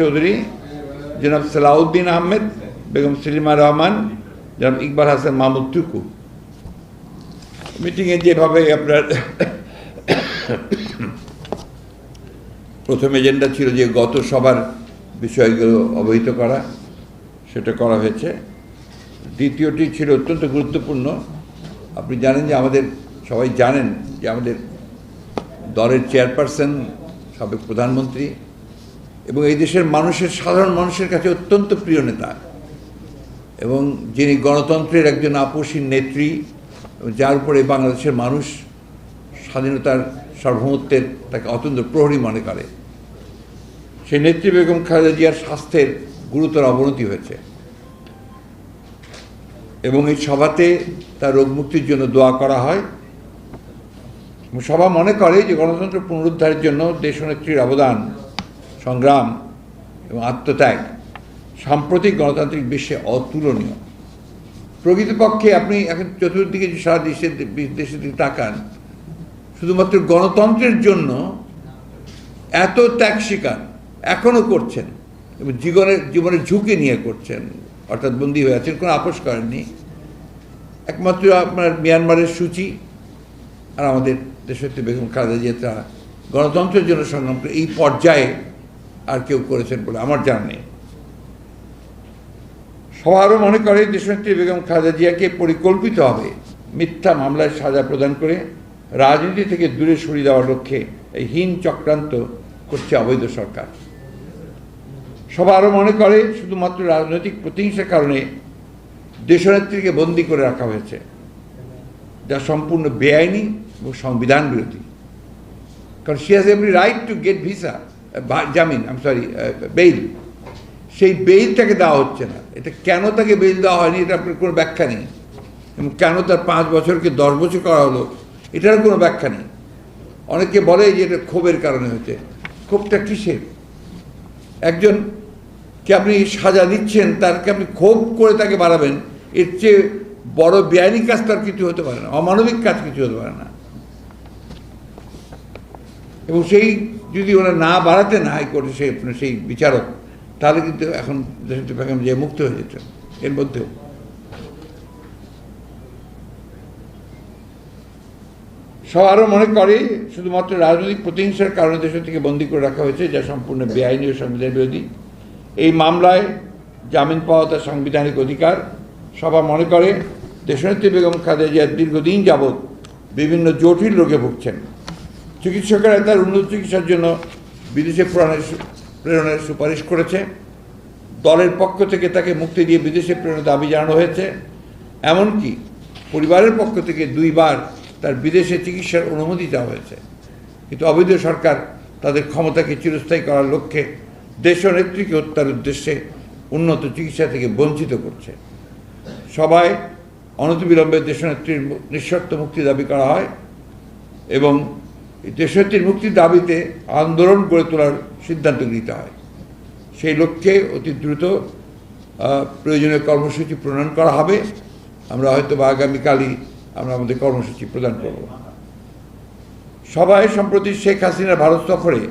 চৌধুরী, জনাব সালাউদ্দিন আহমেদ, বেগম সেলিমা রহমান, জনাব ইকবাল হাসান মাহমুদ টুকু মিটিংয়ে যেভাবে আপনার প্রথম এজেন্ডা ছিল যে গত সবার বিষয়গুলো অবহিত করা, সেটা করা হয়েছে। দ্বিতীয়টি ছিল অত্যন্ত গুরুত্বপূর্ণ। আপনি জানেন যে আমাদের, সবাই জানেন যে আমাদের দলের চেয়ারপারসন, সাবেক প্রধানমন্ত্রী এবং এই দেশের মানুষের, সাধারণ মানুষের কাছে অত্যন্ত প্রিয় নেতা। এবং যিনি গণতন্ত্রের একজন আপসীন নেত্রী, যার উপরে বাংলাদেশের মানুষ স্বাধীনতার সার্বভৌমত্বের তাকে অত্যন্ত প্রহরী মনে করে। সেই নেত্রী বেগম খালেদা জিয়ার স্বাস্থ্যের গুরুতর অবনতি হয়েছে। এবং এই সভাতে তার রোগ মুক্তির জন্য দোয়া করা হয়। সভা মনে করে যে গণতন্ত্র পুনরুদ্ধারের জন্য দেশনেত্রীর অবদান সংগ্রাম এবং আত্মত্যাগ সাম্প্রতিক গণতান্ত্রিক বিশ্বে অতুলনীয়। প্রকৃতপক্ষে আপনি এখন চতুর্দিকে যে সারা দেশের দেশের দিকে তাকান, শুধুমাত্র গণতন্ত্রের জন্য এত ত্যাগ স্বীকার এখনও করছেন এবং জীবনের জীবনের ঝুঁকি নিয়ে করছেন, অর্থাৎ বন্দী হয়ে আছেন, কোনো আপোষ করেননি। একমাত্র আপনার মিয়ানমারের সূচি আর আমাদের দেশত্রী বেগম খালেদা জিয়া তারা গণতন্ত্রের জন্য সংগ্রাম এই পর্যায়ে আর কেউ করেছেন বলে আমার জানা নেই। সবারও মনে করে দেশনেত্রী বেগম খালেদা জিয়াকে পরিকল্পিতভাবে মিথ্যা মামলায় সাজা প্রদান করে রাজনীতি থেকে দূরে সরিয়ে দেওয়ার লক্ষ্যে এই হীন চক্রান্ত করছে অবৈধ সরকার। সবাই আরও মনে করে শুধুমাত্র রাজনৈতিক প্রতিহিংসার কারণে দেশনেত্রীকে বন্দী করে রাখা হয়েছে, যা সম্পূর্ণ বেআইনি এবং সংবিধান বিরোধী। কারণ she has every right to get visa জামিন আম সরি বেইল। সেই বেইলটাকে দেওয়া হচ্ছে না। এটা কেন তাকে বেইল দেওয়া হয়নি, এটা আপনার কোনো ব্যাখ্যা নেই। এবং কেন তার পাঁচ বছরকে দশ বছর করা হলো, এটার কোনো ব্যাখ্যা নেই। অনেকে বলে যে এটা ক্ষোভের কারণে হয়েছে। ক্ষোভটা কিসের? একজন কে আপনি সাজা দিচ্ছেন, তারকে আপনি ক্ষোভ করে তাকে বাড়াবেন, এর চেয়ে বড় বেআইনি কাজ তার কিছু হতে পারে না। অমানবিক কাজ কিছু হতে পারে না। এবং সেই যদি ওরা না বাড়াতে না হাইকোর্টে সেই সেই বিচারক, তাহলে কিন্তু এখন দেশটি বেগম যে মুক্ত হয়ে যেত এর মধ্যেও। সব আরও মনে করে, শুধুমাত্র রাজনৈতিক প্রতিহিংসার কারণে দেশ থেকে বন্দী করে রাখা হয়েছে, যা সম্পূর্ণ বেআইনি ও সংবিধান বিরোধী। এই মামলায় জামিন পাওয়া তার সাংবিধানিক অধিকার। সভা মনে করে, দেশনেত্রী বেগম খালেদা জিয়া দীর্ঘদিন যাবৎ বিভিন্ন জটিল রোগে ভুগছেন। চিকিৎসকেরা তার উন্নত চিকিৎসার জন্য বিদেশে প্রাণের প্রেরণের সুপারিশ করেছে। দলের পক্ষ থেকে তাকে মুক্তি দিয়ে বিদেশে প্রেরণের দাবি জানানো হয়েছে। এমনকি পরিবারের পক্ষ থেকে দুইবার তার বিদেশে চিকিৎসার অনুমতি দেওয়া হয়েছে। কিন্তু অবৈধ সরকার তাদের ক্ষমতাকে চিরস্থায়ী করার লক্ষ্যে দেশ নেত্রীকে হত্যার উদ্দেশ্যে উন্নত চিকিৎসা থেকে বঞ্চিত করছে। সবাই অনতিবিলম্বে দেশনেত্রীর নিঃশর্ত মুক্তি দাবি করা হয় এবং এই দেশনেত্রীর মুক্তির দাবিতে আন্দোলন গড়ে তোলার সিদ্ধান্ত নিতে হয়। সেই লক্ষ্যে অতি দ্রুত প্রয়োজনীয় কর্মসূচি প্রণয়ন করা হবে। আমরা হয়তো বা আগামীকালই আমরা আমাদের কর্মসূচি প্রদান করব। সবাই সম্প্রতি শেখ হাসিনা ভারত সফরে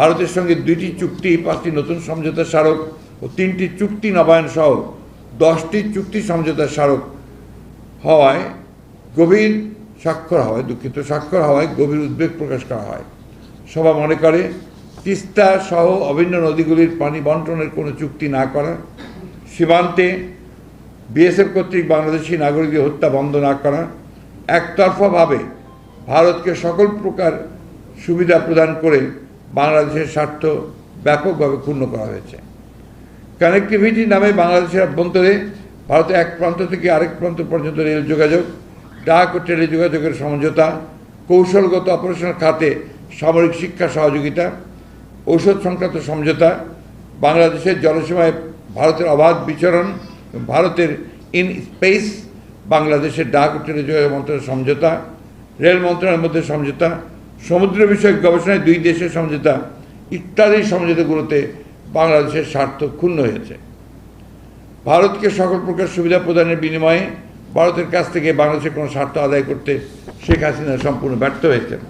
ভারতের সঙ্গে দুইটি চুক্তি, পাঁচটি নতুন সমঝোতা স্মারক ও তিনটি চুক্তি নবায়ন সহ দশটি চুক্তি সমঝোতা স্মারক হওয়ায় গভীর স্বাক্ষর হওয়ায় দুঃখিত, স্বাক্ষর হওয়ায় গভীর উদ্বেগ প্রকাশ করা হয়। সভা মনে করে, তিস্তা সহ অভিন্ন নদীগুলির পানি বন্টনের কোনো চুক্তি না করা, সীমান্তে বিএসএফ কর্তৃক বাংলাদেশি নাগরিকদের হত্যা বন্ধ না করা, একতরফাভাবে ভারতকে সকল প্রকার সুবিধা প্রদান করে বাংলাদেশের স্বার্থ ব্যাপকভাবে ক্ষুণ্ণ করা হয়েছে। কানেক্টিভিটি নামে বাংলাদেশের অভ্যন্তরে ভারতের এক প্রান্ত থেকে আরেক প্রান্ত পর্যন্ত রেল যোগাযোগ ডাক ও টেলিযোগাযোগের সমঝোতা, কৌশলগত অপারেশনাল খাতে সামরিক শিক্ষা সহযোগিতা, ঔষধ সংক্রান্ত সমঝোতা, বাংলাদেশের জলসীমায় ভারতের অবাধ বিচরণ ভারতের ইন স্পেস, বাংলাদেশের ডাক ও টেলিযোগাযোগ মন্ত্রণালয়ের সমঝোতা, রেল মন্ত্রণালয়ের মধ্যে সমঝোতা, সমুদ্র বিষয়ক গবেষণায় দুই দেশের সমঝোতা ইত্যাদি সমঝোতাগুলোতে বাংলাদেশের স্বার্থ ক্ষুণ্ণ হয়েছে। ভারতকে সকল প্রকার সুবিধা প্রদানের বিনিময়ে ভারতের কাছ থেকে বাংলাদেশের কোনো স্বার্থ আদায় করতে শেখ হাসিনা সম্পূর্ণ ব্যর্থ হয়েছেন।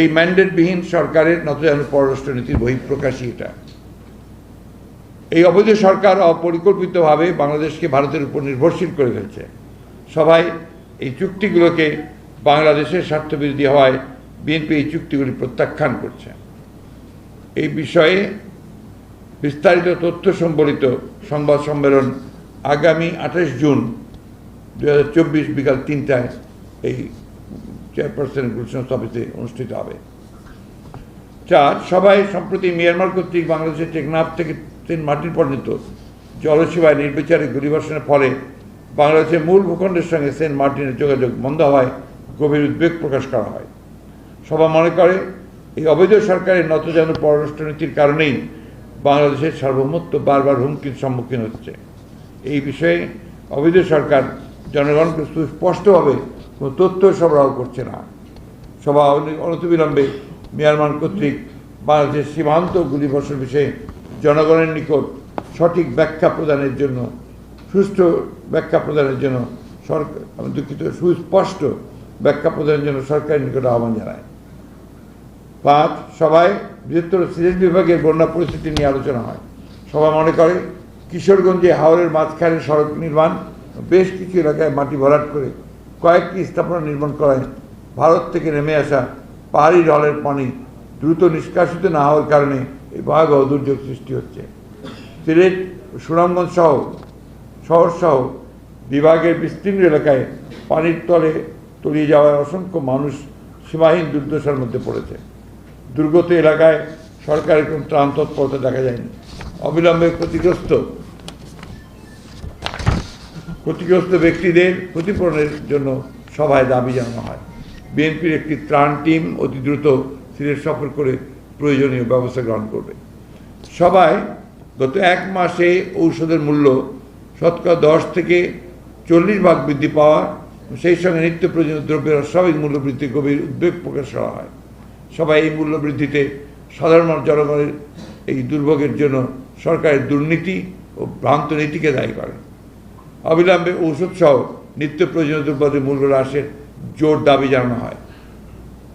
এই ম্যান্ডেটবিহীন সরকারের নতজানু পররাষ্ট্রনীতির বহিঃপ্রকাশই এটা। এই অবৈধ সরকার অপরিকল্পিতভাবে বাংলাদেশকে ভারতের উপর নির্ভরশীল করে ফেলছে। সবাই এই চুক্তিগুলোকে বাংলাদেশের স্বার্থবিরোধী হওয়ায় বিএনপি এই চুক্তিগুলি প্রত্যাখ্যান করছে। এই বিষয়ে বিস্তারিত তথ্য সম্বলিত সংবাদ সম্মেলন আগামী আঠাশ জুন দু হাজার চব্বিশ বিকাল তিনটায় এই চেয়ারপারসন গুলশান অফিসে অনুষ্ঠিত হবে। চার সবাই সম্প্রতি মিয়ানমার কর্তৃক বাংলাদেশের টেকনাফ থেকে সেন্ট মার্টিন পর্যন্ত জলসেবায় নির্বিচারে গুলিবর্ষণের ফলে বাংলাদেশের মূল ভূখণ্ডের সঙ্গে সেন্ট মার্টিনের যোগাযোগ বন্ধ হওয়ায় গভীর উদ্বেগ প্রকাশ করা হয়। সবাই মনে করে, এই অবৈধ সরকারের নতজানু পররাষ্ট্রনীতির কারণেই বাংলাদেশের সার্বভৌমত্ব বারবার হুমকির সম্মুখীন হচ্ছে। এই বিষয়ে অবৈধ সরকার জনগণকে সুস্পষ্টভাবে কোনো তথ্য সরবরাহ করছে না। সভা অনি- অনতিবিলম্বে মিয়ানমার কর্তৃক বাংলাদেশের সীমান্ত গুলিবর্ষণ বিষয়ে জনগণের নিকট সঠিক ব্যাখ্যা প্রদানের জন্য, সুষ্ঠু ব্যাখ্যা প্রদানের জন্য সরকার আমি দুঃখিত, সুস্পষ্ট ব্যাখ্যা প্রদানের জন্য সরকারের নিকট আহ্বান জানায়। পাঁচ, সভায় বৃহত্তর সিলেট বিভাগের বন্যা পরিস্থিতি নিয়ে আলোচনা হয়। সবাই মনে করে কিশোরগঞ্জে হাওরের মাঝখানে সড়ক নির্মাণ, বেশ কিছু এলাকায় মাটি ভরাট করে কয়েকটি স্থাপনা নির্মাণ করায় ভারত থেকে নেমে আসা পাহাড়ি ঢলের পানি দ্রুত নিষ্কাশিত না হওয়ার কারণে এই ভয়াবহ দুর্যোগ সৃষ্টি হচ্ছে। সিলেট, সুনামগঞ্জ সহ, শহর সহ বিভাগের বিস্তীর্ণ এলাকায় পানির তলে তলিয়ে যাওয়ায় অসংখ্য মানুষ সীমাহীন দুর্দশার মধ্যে পড়েছে। দুর্গত এলাকায় সরকারের কোনো ত্রাণ তৎপরতা দেখা যায়নি। অবিলম্বে ক্ষতিগ্রস্ত ক্ষতিগ্রস্ত ব্যক্তিদের ক্ষতিপূরণের জন্য সভায় দাবি জানানো হয়। বিএনপির একটি ত্রাণ টিম অতি দ্রুত সিলেট সফর করে প্রয়োজনীয় ব্যবস্থা গ্রহণ করবে। সবাই গত এক মাসে ঔষধের মূল্য শতকরা দশ থেকে চল্লিশ ভাগ বৃদ্ধি পাওয়া সেই সঙ্গে নিত্য প্রয়োজনীয় দ্রব্যের অস্বাভাবিক মূল্য বৃদ্ধি গভীর উদ্বেগ প্রকাশ করা হয়। সবাই এই মূল্য বৃদ্ধিতে সাধারণ জনগণের এই দুর্ভোগের জন্য সরকারের দুর্নীতি ও ভ্রান্ত নীতিকে দায়ী করেন অবিলম্বে ঔষধ সহ নিত্য প্রয়োজনীয় দ্রব্যের মূল্য হ্রাসের জোর দাবি জানানো হয়।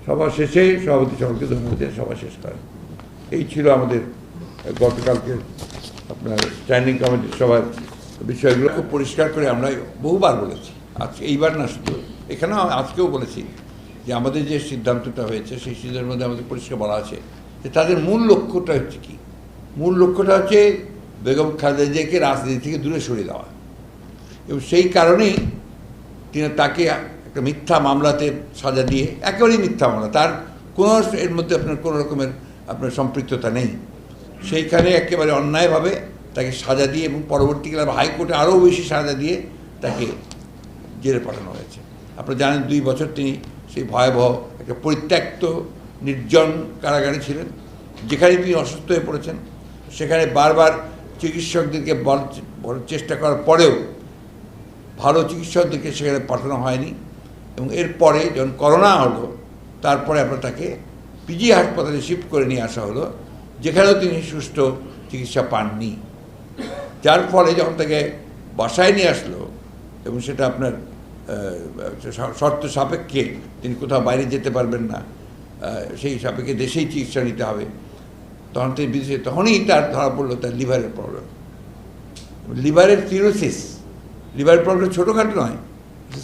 সভা শেষে সভাপতি সকলকে ধন্যবাদ দিয়ে সভা শেষ করেন। এই ছিল আমাদের গতকালকে আপনার স্ট্যান্ডিং কমিটির সভার বিষয়গুলো। খুব পরিষ্কার করে আমরা বহুবার বলেছি আজকে এইবার না শুধু, এখানেও আজকেও বলেছি যে আমাদের যে সিদ্ধান্তটা হয়েছে, সেই সিদ্ধান্তের মধ্যে আমাদের পরিষ্কার বলা আছে যে তাদের মূল লক্ষ্যটা হচ্ছে কি? মূল লক্ষ্যটা হচ্ছে বেগম খালেদা জিয়াকে রাজনীতি থেকে দূরে সরিয়ে দেওয়া। এবং সেই কারণেই তিনি তাকে একটা মিথ্যা মামলাতে সাজা দিয়ে, একেবারেই মিথ্যা মামলা, তার কোনো এর মধ্যে আপনার কোনো রকমের আপনার সম্পৃক্ততা নেই। সেইখানে একেবারে অন্যায়ভাবে তাকে সাজা দিয়ে এবং পরবর্তীকালে হাইকোর্টে আরও বেশি সাজা দিয়ে তাকে জেলে পাঠানো হয়েছে। আপনারা জানেন দুই বছর তিনি সেই ভয়াবহ একটা পরিত্যক্ত, নির্জন কারাগারে ছিলেন, যেখানে তিনি অসুস্থ হয়ে পড়েছেন। সেখানে বারবার চিকিৎসকদেরকে বল চেষ্টা করার পরেও ভালো চিকিৎসকদেরকে সেখানে পাঠানো হয়নি এবং এরপরে যখন করোনা হলো, তারপরে আপনার তাকে পিজি হাসপাতালে শিফট করে নিয়ে আসা হলো, যেখানেও তিনি সুষ্ঠু চিকিৎসা পাননি। যার ফলে যখন তাকে বাসায় নিয়ে আসলো এবং সেটা আপনার শর্ত সাপেক্ষে তিনি কোথাও বাইরে যেতে পারবেন না সেই সাপেক্ষে দেশেই চিকিৎসা নিতে হবে, তখন তিনি বিদেশে, তখনই তার ধরা পড়ল, তার লিভারের প্রবলেম লিভারের সিরোসিস লিভারের প্রবলেম ছোটোখাটো নয়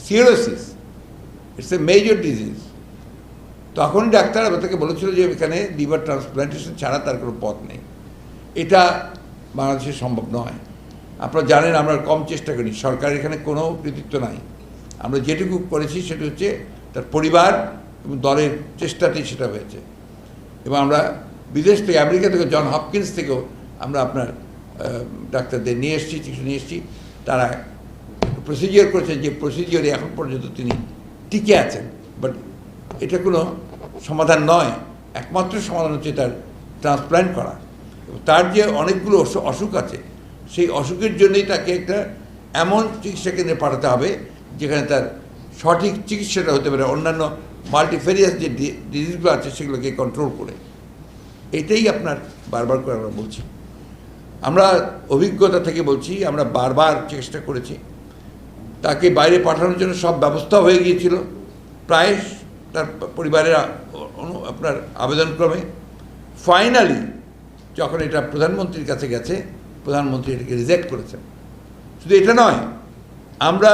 cirrhosis it's a major disease তখন ডাক্তার তাকে বলেছিল যে এখানে লিভার ট্রান্সপ্লান্টেশন ছাড়া তার কোনো পথ নেই। এটা বাংলাদেশে সম্ভব নয়। আপনারা জানেন, আমরা কম চেষ্টা করি, সরকার এখানে কোনো কৃতিত্ব নাই। আমরা যেটুকু করেছি সেটা হচ্ছে তার পরিবার এবং দলের চেষ্টাতেই সেটা হয়েছে। এবং আমরা বিদেশ থেকে, আমেরিকা থেকে, জন হপকিন্স থেকেও আমরা আপনার ডাক্তারদের নিয়ে এসেছি, চিকিৎসা নিয়ে এসেছি। তারা প্রসিজিওর করেছে, যে প্রসিজিওরে এখন পর্যন্ত তিনি টিকে আছেন। বাট এটা কোনো সমাধান নয়। একমাত্র সমাধান হচ্ছে তার ট্রান্সপ্ল্যান্ট করা। তার যে অনেকগুলো অসুখ আছে, সেই অসুখের জন্যই তাকে একটা এমন চিকিৎসা কেন্দ্রে পাঠাতে হবে, যেখানে তার সঠিক চিকিৎসাটা হতে পারে। অন্যান্য মাল্টিফেরিয়াস যে ডিজিজগুলো আছে, সেগুলোকে কন্ট্রোল করে। এটাই আপনার বারবার করে আমরা বলছি। আমরা অভিজ্ঞতা থেকে বলছি, আমরা বারবার চেষ্টা করেছি। তাকে বাইরে পাঠানোর জন্য সব ব্যবস্থা হয়ে গিয়েছিল। প্রায় তার পরিবারের আপনার আবেদনক্রমে। ফাইনালি যখন এটা প্রধানমন্ত্রীর কাছে গেছে, প্রধানমন্ত্রী এটাকে রিজেক্ট করেছেন। শুধু এটা নয়, আমরা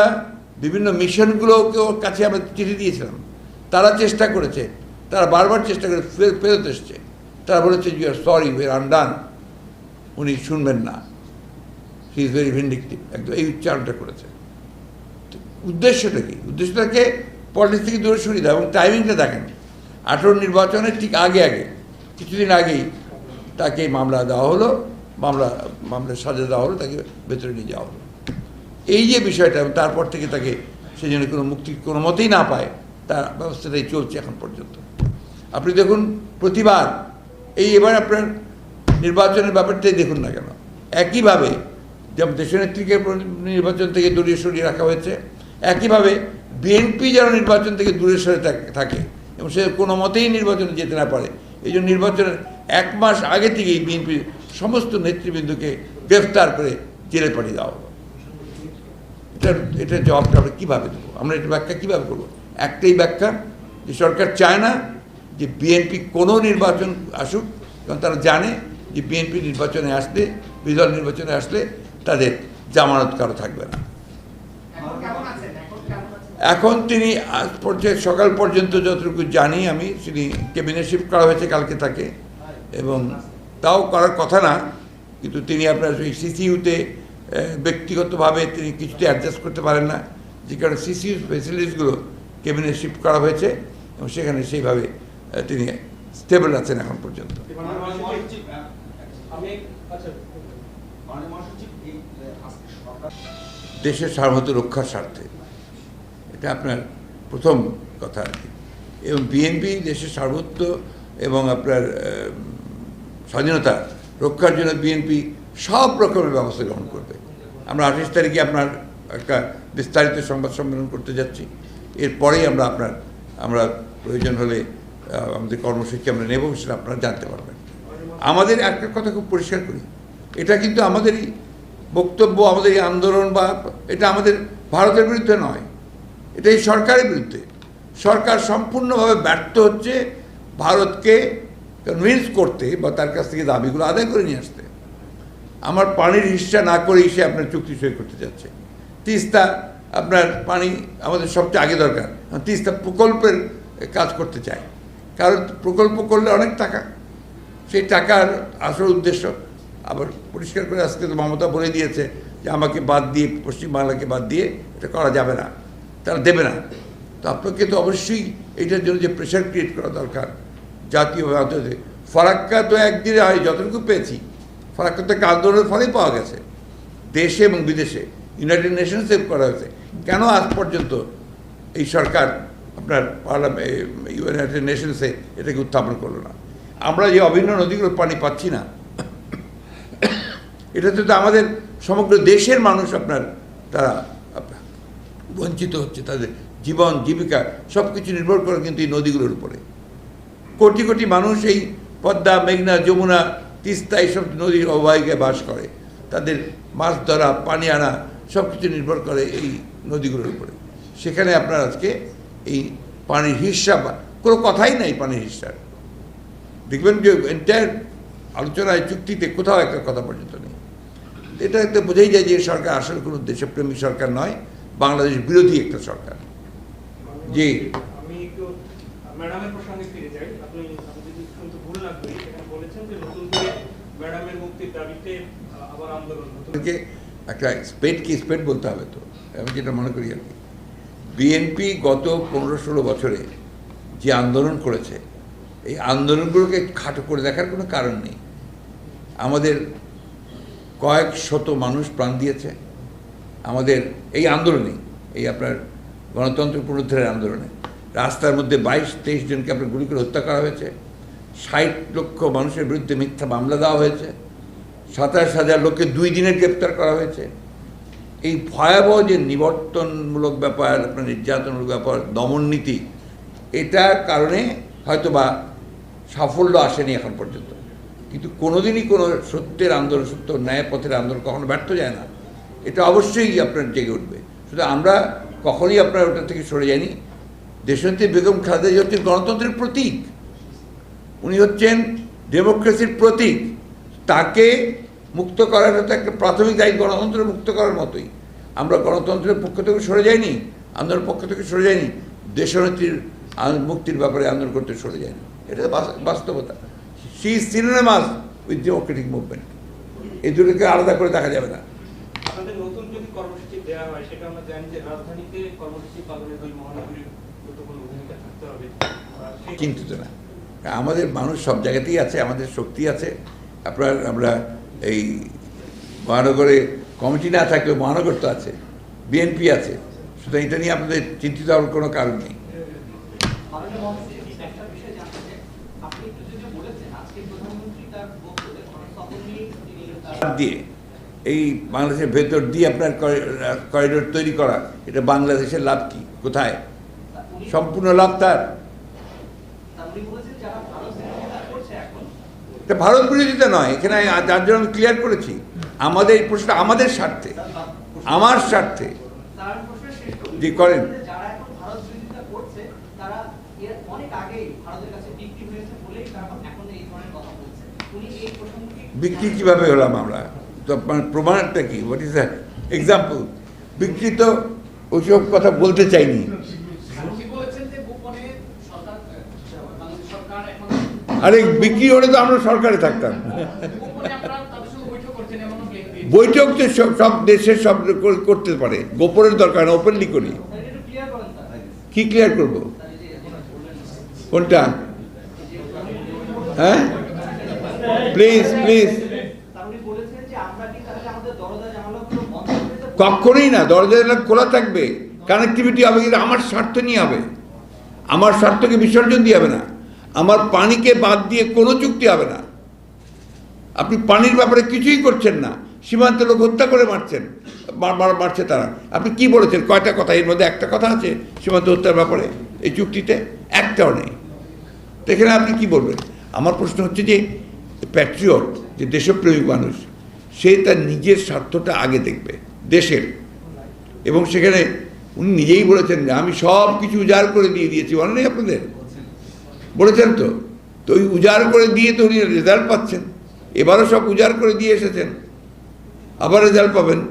বিভিন্ন মিশনগুলোকেও কাছে আমরা চিঠি দিয়েছিলাম। তারা চেষ্টা করেছে, তারা বারবার চেষ্টা করে ফেরত এসছে। তারা বলেছে you are sorry we are undone উনি শুনবেন না। হি ইজ ভেরি ভিন্ডিকটিভ একদম এই উচ্চারণটা করেছে। উদ্দেশ্যটা কি? উদ্দেশ্যটাকে পলিটিক্স থেকে দূরে সরিয়ে দেওয়া এবং টাইমিংটা দেখেন। আঠেরো নির্বাচনের ঠিক আগে আগে, কিছুদিন আগেই তাকে মামলা দেওয়া হলো, মামলা মামলা সাজা দেওয়া হলো, তাকে ভেতরে নিয়ে যাওয়া হলো। এই যে বিষয়টা তারপর থেকে তাকে সে যেন কোনো মুক্তি কোনো মতেই না পায়, তার ব্যবস্থাটাই চলছে এখন পর্যন্ত। আপনি দেখুন, প্রতিবার এই এবার আপনার নির্বাচনের ব্যাপারটাই দেখুন না কেন। একইভাবে, যেমন দেশনেত্রীকে নির্বাচন থেকে দূরে সরিয়ে রাখা হয়েছে একইভাবে বিএনপি যেন নির্বাচন থেকে দূরে সরে থাকে এবং সে কোনো মতেই নির্বাচনে যেতে না পারে, এই জন্য নির্বাচনের এক মাস আগে থেকেই বিএনপির সমস্ত নেতৃবৃন্দকে গ্রেফতার করে জেলে পাঠিয়ে দেওয়া হলো। এটার এটার জবাবটা আমরা কীভাবে দেবো? আমরা এটা ব্যাখ্যা কীভাবে করব? একটাই ব্যাখ্যা যে সরকার চায় না যে বিএনপি কোনো নির্বাচন আসুক, কারণ তারা জানে যে বিএনপি নির্বাচনে আসলে বিদল নির্বাচনে আসলে তাদের জামানত কারও থাকবে না এখন কেমন আছেন এখন কেমন আছেন এখন তিনি আজ পর্যায়ে সকাল পর্যন্ত যতটুকু জানি আমি তিনি ক্যাবিনেট শিফট করা হয়েছে কালকে তাকে। এবং তাও করার কথা না কিন্তু তিনি আপনার ওই সিসিইউতে ব্যক্তিগতভাবে তিনি কিছুতে অ্যাডজাস্ট করতে পারেন না যে কারণে সিসিইউ ফেসিলিটিসগুলো ক্যাবিনেট শিফট করা হয়েছে এবং সেখানে সেইভাবে তিনি স্টেবল আছেন এখন পর্যন্ত। দেশের সার্বভৌমত্ব রক্ষার স্বার্থে। এটা আপনার প্রথম কথা আর কি। এবং বিএনপি দেশের সার্বত্ব এবং আপনার স্বাধীনতা রক্ষার জন্য বিএনপি সব রকমের ব্যবস্থা গ্রহণ করবে। আমরা আঠাশ তারিখে আপনার একটা বিস্তারিত সংবাদ সম্মেলন করতে যাচ্ছি। এরপরেই আমরা আপনার, আমরা প্রয়োজন হলে আমাদের কর্মসূচি আমরা নেব সেটা আপনারা জানতে পারবেন। আমাদের একটা কথা খুব পরিষ্কার করি, এটা কিন্তু আমাদেরই বক্তব্য, আমাদের এই আন্দোলন বা এটা আমাদের ভারতের বিরুদ্ধে নয়। এটা এই সরকারের বিরুদ্ধে। সরকার সম্পূর্ণভাবে ব্যর্থ হচ্ছে ভারতকে কনভিন্স করতে বা তার কাছ থেকে দাবিগুলো আদায় করে নিয়ে আসতে। আমার পানির হিস্সা না করেই সে আপনার চুক্তি সই করতে যাচ্ছে। তিস্তা আপনার পানি আমাদের সবচেয়ে আগে দরকার। তিস্তা প্রকল্পের কাজ করতে চায়। কারণ প্রকল্প করলে অনেক টাকা। সেই টাকার আসল উদ্দেশ্য আবার পরিষ্কার করে আজকে তো মমতা বলে দিয়েছে যে আমাকে বাদ দিয়ে পশ্চিমবাংলাকে বাদ দিয়ে এটা করা যাবে না। তারা দেবে না। তো আপনাকে তো অবশ্যই এটার জন্য যে প্রেশার ক্রিয়েট করা দরকার জাতীয়ভাবে আন্তর্জাতিক ফারাক্কা তো একদিনে হয়, যতটুকু পেয়েছি, ফারাক্কা তো একটা আন্দোলনের ফলেই পাওয়া গেছে। দেশে এবং বিদেশে ইউনাইটেড নেশনসে করা হয়েছে। কেন আজ পর্যন্ত এই সরকার আপনার পার্লামেন্ট ইউনাইটেড নেশনসে এটাকে উত্থাপন করল না? আমরা যে অভিন্ন নদীগুলোর পানি পাচ্ছি না, এটাতে তো আমাদের সমগ্র দেশের মানুষ আপনার, তারা বঞ্চিত হচ্ছে, তাদের জীবন, জীবিকা সব কিছু নির্ভর করে কিন্তু এই নদীগুলোর উপরে। কোটি কোটি মানুষ এই পদ্মা, মেঘনা, যমুনা, তিস্তা, এইসব নদীর অববাহিকায় বাস করে। তাদের মাছ ধরা, পানি আনা সব কিছু নির্ভর করে এই নদীগুলোর উপরে। সেখানে আপনার আজকে এই পানির হিস্সা বা কোনো কথাই নাই পানির হিস্সার। দেখবেন যে এন্টায়ার আলোচনায়, চুক্তিতে কোথাও একটা কথা পর্যন্ত নেই। এটা একটা বোঝাই যায় যে সরকার আসলে কোনো দেশপ্রেমিক সরকার নয়। বাংলাদেশ বিরোধী একটা সরকার। জি। একটু স্পেডকে স্পেড বলতে হবে তো? আমি যেটা মনে করি আর কি। বিএনপি গত পনেরো ষোলো বছরে যে আন্দোলন করেছে এই আন্দোলনগুলোকে খাটো করে দেখার কোনো কারণ নেই। আমাদের কয়েক শত মানুষ প্রাণ দিয়েছে। আমাদের এই আন্দোলনে, এই আপনার গণতন্ত্র পুনরুদ্ধারের আন্দোলনে, রাস্তার মধ্যে বাইশ, তেইশ জনকে আপনার গুলি করে হত্যা করা হয়েছে, ষাট লক্ষ মানুষের বিরুদ্ধে মিথ্যা মামলা দেওয়া হয়েছে, সাতাশ হাজার লোককে দুই দিনের গ্রেপ্তার করা হয়েছে। এই ভয়াবহ যে নিবর্তনমূলক ব্যাপার, আপনার নির্যাতনমূলক ব্যাপার দমন নীতি এটার কারণে হয়তো বা সাফল্য আসেনি এখন পর্যন্ত। কিন্তু কোনোদিনই কোনো সত্যের আন্দোলন, সত্য ন্যায় পথের আন্দোলন কখনো ব্যর্থ যায় না। এটা অবশ্যই আপনার জেগে উঠবে। শুধু আমরা কখনোই আপনার ওটা থেকে সরে যাইনি। দেশনেত্রী বেগম খালেদা জিয়া হচ্ছেন গণতন্ত্রের প্রতীক। উনি হচ্ছেন ডেমোক্রেসির প্রতীক। তাকে মুক্ত করার হতো একটা প্রাথমিক দায়ী গণতন্ত্র মুক্ত করার মতোই। আমরা গণতন্ত্রের পক্ষ থেকে সরে যাইনি, আন্দোলনের পক্ষ থেকে সরে যাইনি, দেশনেত্রীর মুক্তির ব্যাপারে আন্দোলন করতে সরে যায়নি এটা বাস- বাস্তবতা। সি সিনেমাস উইথ ডেমোক্রেটিক মুভমেন্ট এই দুটোকে আলাদা করে দেখা যাবে না আপনাদের নতুন যদি কর্মসূচি দেওয়া হয় সেটা আমরা জানি যে রাজধানীতে কর্মসূচি পালনে দুই মহানগরীর গুরুত্বপূর্ণ ভূমিকা থাকতে হবে। চিন্তিত না। আমাদের মানুষ সব জায়গাতেই আছে আমাদের শক্তি আছে। আপনার আমরা এই মহানগরে কমিটি না থাকলেও মহানগর তো আছে বিএনপি আছে। সুতরাং এটা নিয়ে আপনাদের চিন্তিত হওয়ার কোনো কারণ নেই। দিয়ে এই বাংলাদেশের ভেতর দিয়ে আপনার করিডোর তৈরি করা এটা বাংলাদেশের লাভ কি? কোথায়? সম্পূর্ণ লাভ তার। ভারত বিরোধিতা নয় এখানে যার জন্য ক্লিয়ার করেছি। আমাদের এই প্রশ্নটা আমাদের স্বার্থে আমার স্বার্থে। জি, করেন। বিক্রি কীভাবে হলাম আমরা? প্রমাণটা কি? হোয়াট ইজ দ্য এক্সাম্পল বিক্রি তো ওইসব কথা বলতে চাইনি। এখন আরে বিক্রি হলে তো আমরা সরকারে থাকতাম। বৈঠক তো সব সব দেশের সব করতে পারে। গোপনের দরকার না ওপেনলি করি। কি ক্লিয়ার করব? কোনটা? হ্যাঁ? প্লিজ প্লিজ তার উনি বলেছেন যে আমরা কি তাহলে আমাদের দরজা জানালাগুলো বন্ধ করে দেব? কখনোই না, দরজা খোলা থাকবে কানেক্টিভিটি হবে, কিন্তু আমার স্বার্থ নিয়ে হবে। আমার স্বার্থকে বিসর্জন দিয়ে হবে না। আমার পানিকে বাদ দিয়ে কোনো চুক্তি হবে না। আপনি পানির ব্যাপারে কিছুই করছেন না। সীমান্তে লোক হত্যা করে মারছেন, মার- মার- মারছে তারা। আপনি কি বলেছেন? কয়টা কথা? এর মধ্যে একটা কথা আছে সীমান্ত হত্যার ব্যাপারে, এই চুক্তিতে? একটাও নেই। এখানে আপনি কি বলবেন? আমার প্রশ্ন হচ্ছে যে প্যাট্রিয়ট যে দেশপ্রেমিক মানুষ, সে তার নিজের স্বার্থটা আগে দেখবে। দেশের। এবং সেখানে উনি নিজেই বলেছেন যে, আমি সব কিছু উজাড় করে দিয়ে দিয়েছি। মনে নেই আপনাদের? বলেছেন তো? তো ওই উজাড় করে দিয়ে তো উনি রেজাল্ট পাচ্ছেন। এবারও সব উজাড় করে দিয়ে এসেছেন। আবার রেজাল্ট পাবেন।